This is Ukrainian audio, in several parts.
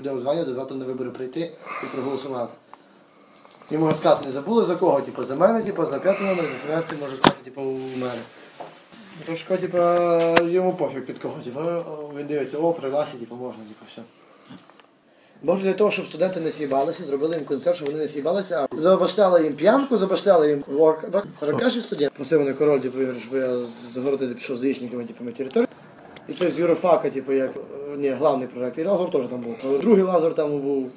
буде обзванювати, завтра на вибори прийти і проголосувати. І може сказати, не забули за кого, типу, за мене, типу, за п'ятий номер, за семестр, може сказати, типу, у мене. Трошки, типу, йому пофіг під кого, типу, він дивиться, о, при власі, типу, можна, типу, все. Може для того, щоб студенти не с'їбалися, зробили їм концерт, щоб вони не с'їбалися, а забашляли їм п'янку, забашляли їм ворк. Рокаші студент. Просив мене король, типу, щоб я загородити пішов з яєчниками, типу, на територію. І це з юрофака, типу, як ні, главний проректор. І лазер теж там був. Другий лазер там був.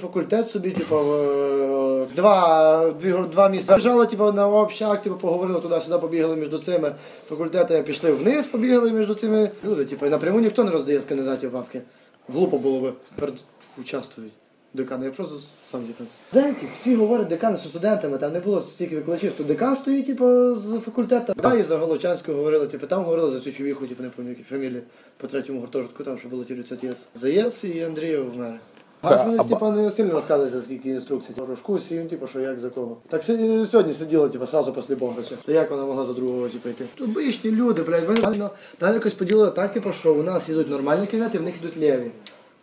Факультет собі, типу, е, два, дві, два місця. Лежали, типу, на общак, типу, поговорили туди-сюди, побігли між цими факультетами, пішли вниз, побігли між цими люди. Типу, напряму ніхто не роздає з кандидатів бабки. Глупо було би Тепер участвують. Декани, я просто сам типу. Студентів, всі говорять, декани з студентами, там не було стільки викладачів, то декан стоїть, типу, з факультету. Да, і за Головчанського говорили, типу, там говорили за цю чувіху, типу, не пам'ятаю, які фамілії по третьому гуртожитку, там, що було ті єс. За ЄС і Андрієв в мене. А вони, типу, не сильно розказують, скільки інструкцій. Рожку всім, типу, що як за кого. Так си- сьогодні сиділа, типу, сразу після Богдача. Та як вона могла за другого, типу, йти? Обичні люди, блядь, вони реально, там якось поділили так, типу, що у нас йдуть нормальні кандидати, в них йдуть леві.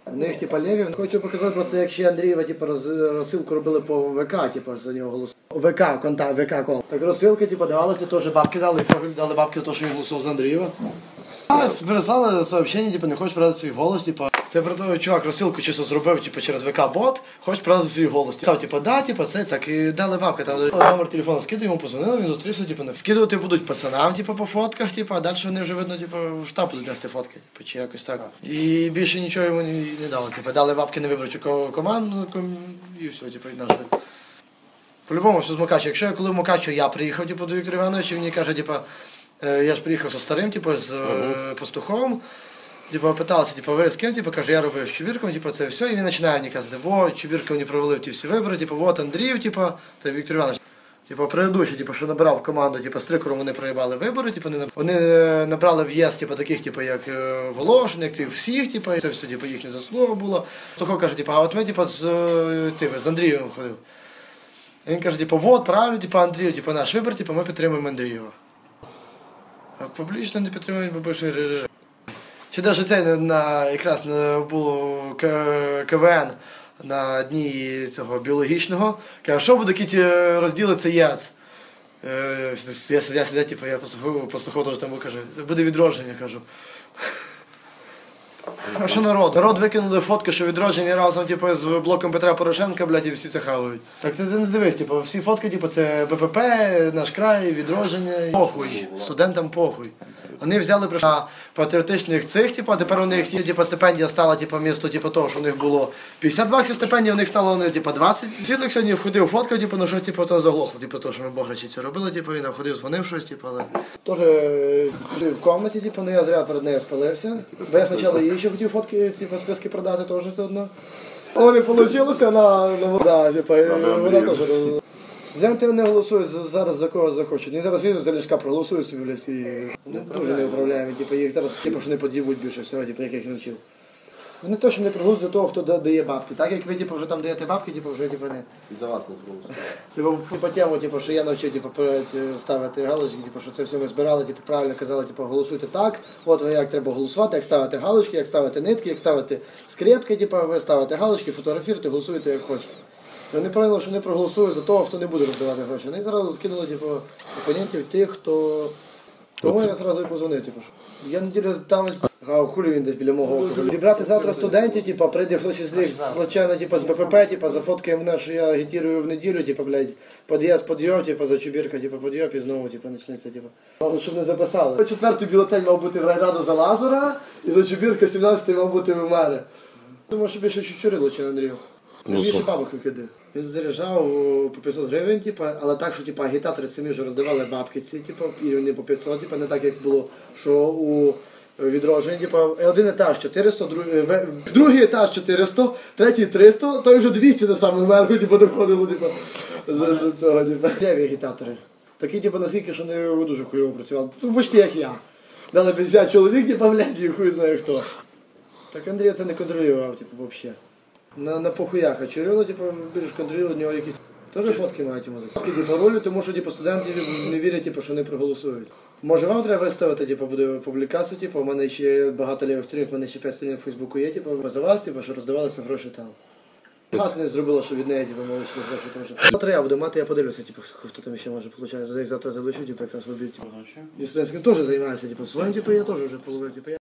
В них, типа, леві. Хочу показати просто, як ще Андрієва, типу, роз, розсилку робили по ВК, типу, за нього голосували. ВК, контакт, ВК кол. Так розсилки, типу, давалися, теж бабки дали, і Фогель дали бабки за те, що він голосував за Андрієва. А, прислали сообщення, типу, не хочеш продати свій голос, типу. Це про чувак розсилку чисто зробив, типу, через ВК-бот, хочеш продати свій голос. Сказав, типу, да, типу, це так, і дали бабки. Там номер телефону скидав, йому позвонили, він зустрівся, типу, не скидувати будуть пацанам, типу, по фотках, типу, а далі вони вже видно, типу, в штаб будуть нести фотки, типу, чи якось так. І більше нічого йому не, не дали. Типу, дали бабки на виборчу команду, ком- і все, типу, і нашли. По-любому, все з Мукача. Якщо я коли в Мукачу я приїхав, типу, до Віктора Івановича, він мені каже, типу, е, я ж приїхав зі старим, типу, з е, пастухом. Типу, питався, типу, ви з ким, типу, каже, я робив з Чубірком, типу, це все, і він починає мені казати, во, Чубірка мені провалив ті всі вибори, типу, вот Андрій, типу, та Віктор Іванович. Типу, предыдущий, типу, що набирав в команду, типу, з трикором вони проїбали вибори, типу, вони, вони е, набрали в типу, таких, типу, як е, Волошин, як цих всіх, типу, це все, типу, їхня заслуга була. Сухо каже, типу, а от ми, типу, з, цими, з Андрієм ходили. І Він каже, типу, вот, правильно, типу, Андрію, типу, наш вибір, типу, ми підтримуємо Андрієва. А публічно не підтримують, бо більше. Ще навіть це на, на якраз на було К- КВН на дні цього біологічного. Каже, що буде, кіті розділиться ЄС? Е, Я сидя, сидя, типу, я послухав, теж там каже, буде відродження, кажу. А що народ? Народ викинули фотки, що відродження разом, типу, з блоком Петра Порошенка, блядь, і всі це хавають. Так ти, ти не дивись, типу, всі фотки, типу, це БПП, наш край, відродження. Похуй. Студентам похуй. Вони взяли на патріотичних цих, типу, а тепер у них типу, стипендія стала, типу, місто, типу, того, що у них було 50 баксів стипендія, у них стало вони, типу, 20. Світлик сьогодні входив, фоткав, типу, ну щось, типу, то заглохло, типу, то, що ми Бограчі це робили, типу, він ходив, дзвонив щось, типу, але... Теж е, в комнаті, типу, ну я зря перед нею спалився. Бо я спочатку їй ще хотів фотки, типу, списки продати, теж все одно. О, не вийшло, на, на, да, типу, вона теж... Студенти не голосують зараз за кого захочуть. Вони зараз візьмуть за ліжка, проголосують собі в лісі. Ну, дуже не управляємо. Типу, їх зараз типу, що не подібуть більше всього, типу, як я їх навчив. Вони точно не проголосують за того, хто да- дає бабки. Так як ви типу, вже там даєте бабки, типу, вже типу, не. І за вас не проголосують. Типу, по тему, типу, що я навчив типу, ставити галочки, типу, що це все ми збирали, типу, правильно казали, типу, голосуйте так. От ви як треба голосувати, як ставити галочки, як ставити нитки, як ставити скрепки, типу, ви ставите галочки, фотографіруєте, голосуєте як хочете. І вони поняли, що не проголосують за того, хто не буде роздавати гроші. Вони зразу скинули, типу, опонентів тих, хто. Тому я зразу і позвонив, типу. що Я неділю там а хулі він десь біля мого округу. Зібрати завтра студентів, типу, прийде хтось із них случайно, типу, з БФП, типу, зафоткає мене, що я агітірую в неділю, типу, блядь, під'їзд, підйом, типу, за чубірка, типу, підйом, і знову, типу, почнеться, типу. Але щоб не записали. Четвертий бюлетень мав бути в райраду за Лазара, і за чубірка 17-й мав бути в мене. Думаю, що більше чучурило, чи Андрію. Ну, Більше бабок викидає. Він заряджав по 500 гривень, типу, але так, що типу, агітатори самі вже роздавали бабки ці, типу, і вони по 500, типу, не так, як було, що у відродженні, типу, один етаж 400, друг, е, другий етаж 400, третій 300, то вже 200 на самому верху, типу, доходило, типу, за, за цього, типу. Леві агітатори. Такі, типу, наскільки, що не дуже хуйово працювали. Ну, почти як я. Дали 50 чоловік, типу, блядь, і хуй знає хто. Так Андрій це не контролював, типу, взагалі. На, на похуях, а Чирило, типу, більш контролював, у нього якісь теж фотки мають йому закинути. Типу, ролі, тому що типу, студенти не вірять, типу, що вони проголосують. Може вам треба виставити, типу, буде публікацію, типу, у мене ще багато лівих сторінок, у мене ще 5 сторінок в Фейсбуку є, типу, за вас, типу, що роздавалися гроші там. Газ не зробила, що від неї, типу, ми вийшли гроші, тому що. Завтра я буду мати, я подивлюся, типу, хто там ще може. За завтра залишу, типу, якраз в обід, типу. І студентським теж займається, типу, своїм, типу, я теж вже половив, типу, я